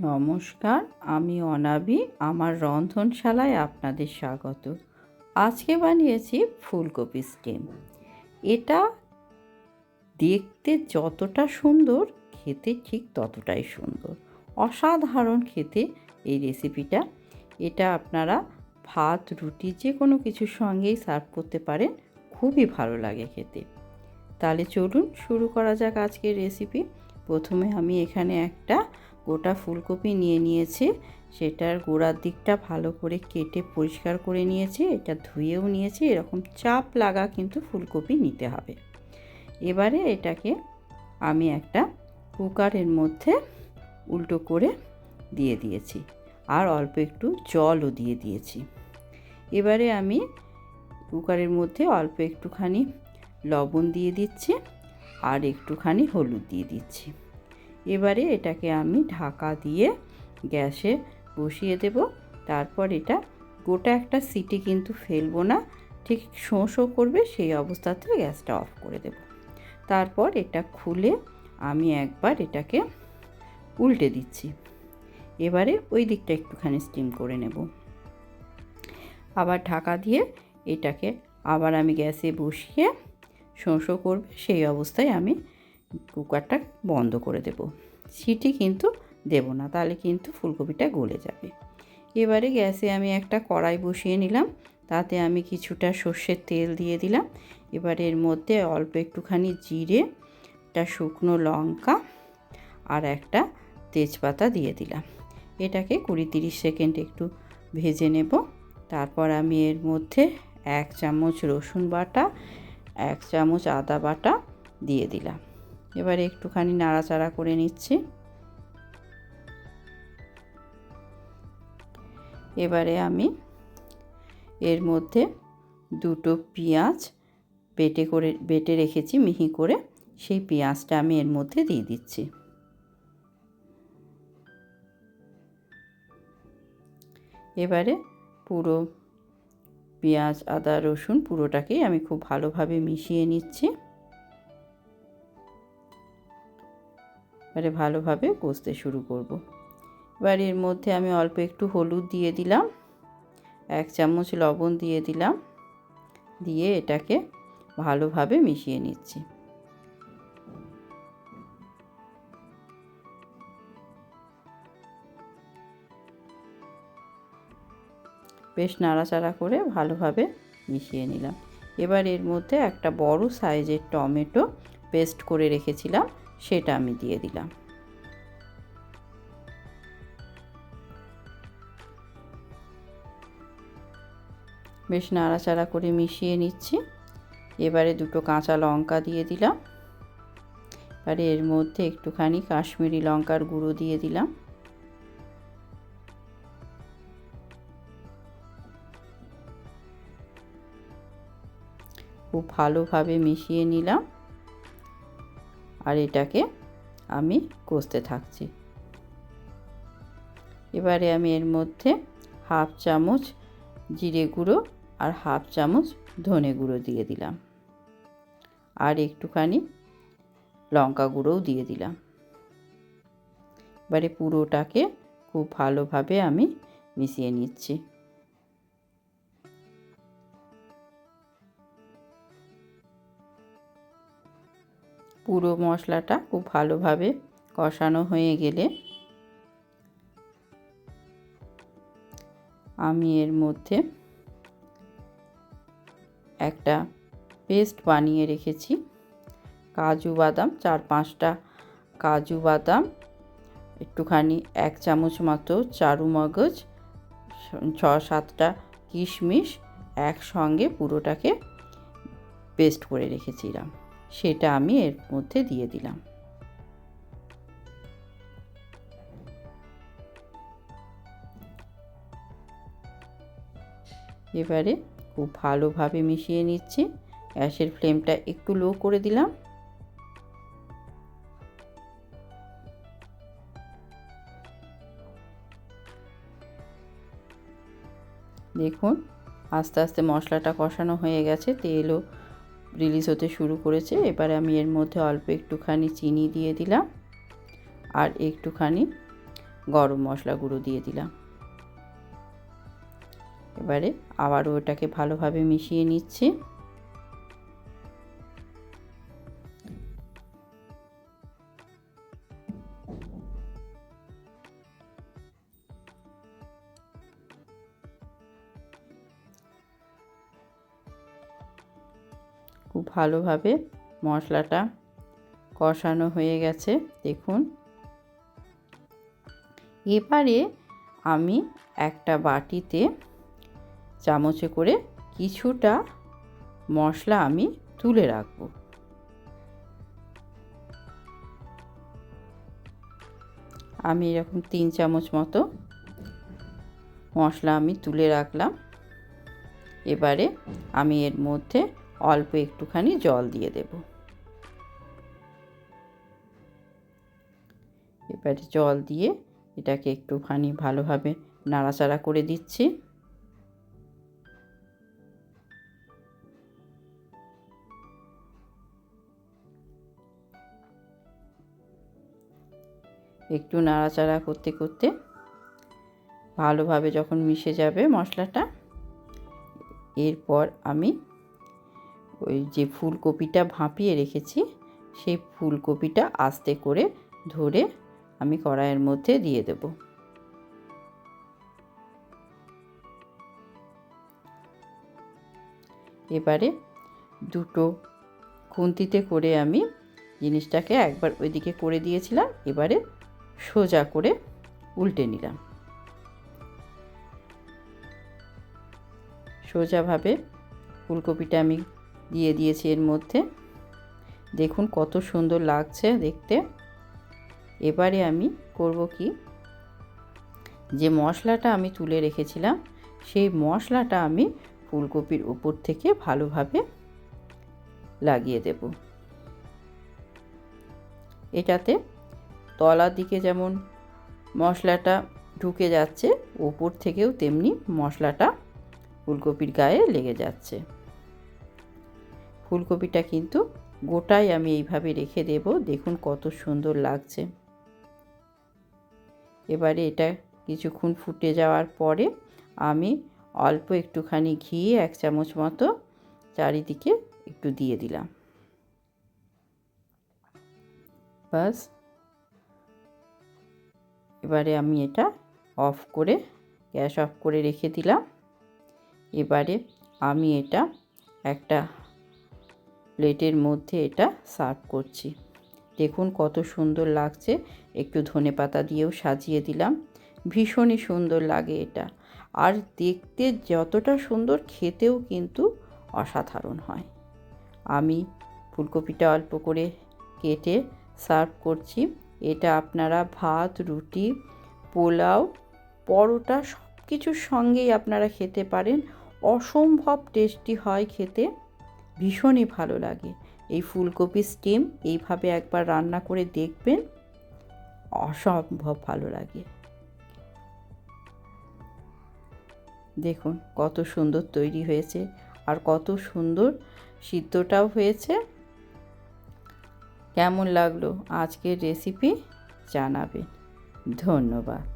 নমস্কার, আমি অনাবি, আমার রন্ধনশালায় আপনাদের স্বাগত। আজকে বানিয়েছি ফুলকপি স্টেম। এটা দেখতে যতটা সুন্দর, খেতে ঠিক ততটাই সুন্দর। অসাধারণ খেতে এই রেসিপিটা। এটা আপনারা ভাত, রুটি, যে কোনো কিছুর সঙ্গেই সার্ভ করতে পারেন, খুবই ভালো লাগে খেতে। তাহলে চলুন, শুরু করা যাক আজকের রেসিপি। প্রথমে আমি এখানে একটা গোটা ফুলকপি নিয়ে নিয়েছে। সেটার গোড়ার দিকটা ভালো করে কেটে পরিষ্কার করে নিয়েছি। এটা ধুয়েও নিয়েছি। এরকম চাপ লাগা কিন্তু ফুলকপি নিতে হবে। এবারে এটাকে আমি একটা কুকারের মধ্যে উল্টো করে দিয়ে দিয়েছি। আর অল্প একটু জলও দিয়ে দিয়েছি। এবারে আমি কুকারের মধ্যে অল্প একটুখানি লবণ দিয়ে দিচ্ছি। আর একটুখানি হলুদ দিয়ে দিচ্ছি। এবারে এটাকে আমি ঢাকা দিয়ে গ্যাসে বসিয়ে দেব। তারপর এটা গোটা একটা সিটি কিন্তু ফেলব না, ঠিক শোঁ শোঁ করবে সেই অবস্থাতে গ্যাসটা অফ করে দেব। তারপর এটা খুলে আমি একবার এটাকে উল্টে দিচ্ছি। এবারে ওই দিকটা একটুখানি স্টিম করে নেব। আবার ঢাকা দিয়ে এটাকে আবার আমি গ্যাসে বসিয়ে শোঁ করবে সেই অবস্থায় আমি কুকারটা বন্ধ করে দেব। সিটি কিন্তু দেব না, তাহলে কিন্তু ফুলকপিটা গলে যাবে। এবারে গ্যাসে আমি একটা কড়াই বসিয়ে নিলাম, তাতে আমি কিছুটা সর্ষের তেল দিয়ে দিলাম। এবার এর মধ্যে অল্প একটুখানি জিরে, একটা শুকনো লঙ্কা আর একটা তেজপাতা দিয়ে দিলাম। এটাকে কুড়ি তিরিশ সেকেন্ড একটু ভেজে নেব। তারপর আমি এর মধ্যে এক চামচ রসুন বাটা, এক চামচ আদা বাটা দিয়ে দিলাম। এবারে একটুখানি নাড়াচাড়া করে নিচ্ছি। এবারে আমি এর মধ্যে দুটো পেঁয়াজ বেটে করে, বেটে রেখেছি মিহি করে, সেই পেঁয়াজটা আমি এর মধ্যে দিয়ে দিচ্ছি। এবারে পুরো পেঁয়াজ, আদা, রসুন পুরোটাকেই আমি খুব ভালোভাবে মিশিয়ে নিচ্ছি। এবারে ভালোভাবে কষতে শুরু করব। এবার এর মধ্যে আমি অল্প একটু হলুদ দিয়ে দিলাম, এক চামচ লবণ দিয়ে দিলাম, দিয়ে এটাকে ভালোভাবে মিশিয়ে নিচ্ছি। বেশ নাড়াচাড়া করে ভালোভাবে মিশিয়ে নিলাম। এবার এর মধ্যে একটা বড় সাইজের টমেটো পেস্ট করে রেখেছিলাম। সেটা আমি দিয়ে দিলাম। বেশ নাড়াচাড়া করে মিশিয়ে নিচ্ছি। এবারে দুটো কাঁচা লঙ্কা দিয়ে দিলাম। এবারে এর মধ্যে একটুখানি কাশ্মীরি লঙ্কার গুঁড়ো দিয়ে দিলাম। খুব ভালোভাবে মিশিয়ে নিলাম। আর এটাকে আমি কষতে থাকছি। এবারে আমি এর মধ্যে হাফ চামচ জিরে গুঁড়ো আর হাফ চামচ ধনে গুঁড়ো দিয়ে দিলাম। আর একটুখানি লঙ্কা গুঁড়োও দিয়ে দিলাম। এবারে পুরোটাকে খুব ভালোভাবে আমি মিশিয়ে নিচ্ছি। পুরো মশলাটা খুব ভালোভাবে কষানো হয়ে গেলে আমি এর মধ্যে একটা পেস্ট বানিয়ে রেখেছি। কাজু বাদাম, চার পাঁচটা কাজু বাদাম, একটুখানি এক চামচ মতো চারু মগজ, ছ সাতটা কিশমিশ, একসঙ্গে পুরোটাকে পেস্ট করে রেখেছিলাম। সেটা আমি এর মধ্যে দিয়ে দিলাম। এবারে খুব ভালোভাবে মিশিয়ে নিচ্ছি। গ্যাসের ফ্লেমটা একটু লো করে দিলাম। দেখুন, আস্তে আস্তে মশলাটা কষানো হয়ে গেছে, তেলও রিলিজ হতে শুরু করেছে। এবারে আমি এর মধ্যে অল্প একটুখানি চিনি দিয়ে দিলাম আর একটুখানি গরম মশলা গুঁড়ো দিয়ে দিলাম। এবারে আবারও ওটাকে ভালোভাবে মিশিয়ে নিচ্ছি। ভালোভাবে মশলাটা কষানো হয়ে গেছে, দেখুন। এবারে আমি একটা বাটিতে চামচে করে কিছুটা মশলা আমি তুলে রাখব। আমি এরকম তিন চামচ মতো মশলা আমি তুলে রাখলাম। এবারে আমি এর মধ্যে অল্প একটুখানি জল দিয়ে দেব। এবারে জল দিয়ে এটাকে একটুখানি ভালোভাবে নাড়াচাড়া করে দিচ্ছি। একটু নাড়াচাড়া করতে করতে ভালোভাবে যখন মিশে যাবে মশলাটা, এরপর আমি ওই যে ফুলকপিটা ভাপিয়ে রেখেছি, সেই ফুলকপিটা আস্তে করে ধরে আমি কড়াইয়ের মধ্যে দিয়ে দেব। এবারে দুটো খুন্তিতে করে আমি জিনিসটাকে একবার ওইদিকে করে দিয়েছিলাম, এবারে সোজা করে উল্টে নিলাম। সোজাভাবে ফুলকপিটা আমি দিয়ে দিয়েছি এর মধ্যে। দেখুন কত সুন্দর লাগছে দেখতে। এবারে আমি করব কি? যে মশলাটা আমি তুলে রেখেছিলাম, সেই মশলাটা আমি ফুলকপির উপর থেকে ভালোভাবে লাগিয়ে দেব। এটাতে তলার দিকে যেমন মশলাটা ঢুকে যাচ্ছে ওপর থেকেও তেমনি মশলাটা ফুলকপির গায়ে লেগে যাচ্ছে। ফুলকপিটা কিন্তু গোটাই আমি এইভাবে রেখে দেব। দেখুন কত সুন্দর লাগছে। এবারে এটা কিছুক্ষণ ফুটে যাওয়ার পরে আমি অল্প একটুখানি ঘি এক চামচ মতো চারিদিকে একটু দিয়ে দিলাম। বাস এবারে আমি এটা অফ করে, গ্যাস অফ করে রেখে দিলাম। এবারে আমি এটা একটা প্লেটের মধ্যে এটা সার্ভ করছি। দেখুন কত সুন্দর লাগছে। একটু ধনে পাতা দিয়েও সাজিয়ে দিলাম। ভীষণই সুন্দর লাগে এটা। আর দেখতে যতটা সুন্দর খেতেও কিন্তু অসাধারণ হয়। আমি ফুলকপিটা অল্প করে কেটে সার্ভ করছি। এটা আপনারা ভাত, রুটি, পোলাও, পরোটা সব কিছুর সঙ্গেই আপনারা খেতে পারেন। অসম্ভব টেস্টি হয় খেতে। ভীষণই ভালো লাগে। এই ফুলকপি স্টিম এইভাবে একবার রান্না করে দেখবেন, অসম্ভব ভালো লাগে। দেখুন কত সুন্দর তৈরি হয়েছে আর কত সুন্দর সিদ্ধটাও হয়েছে। কেমন লাগল আজকের রেসিপি জানাবেন। ধন্যবাদ।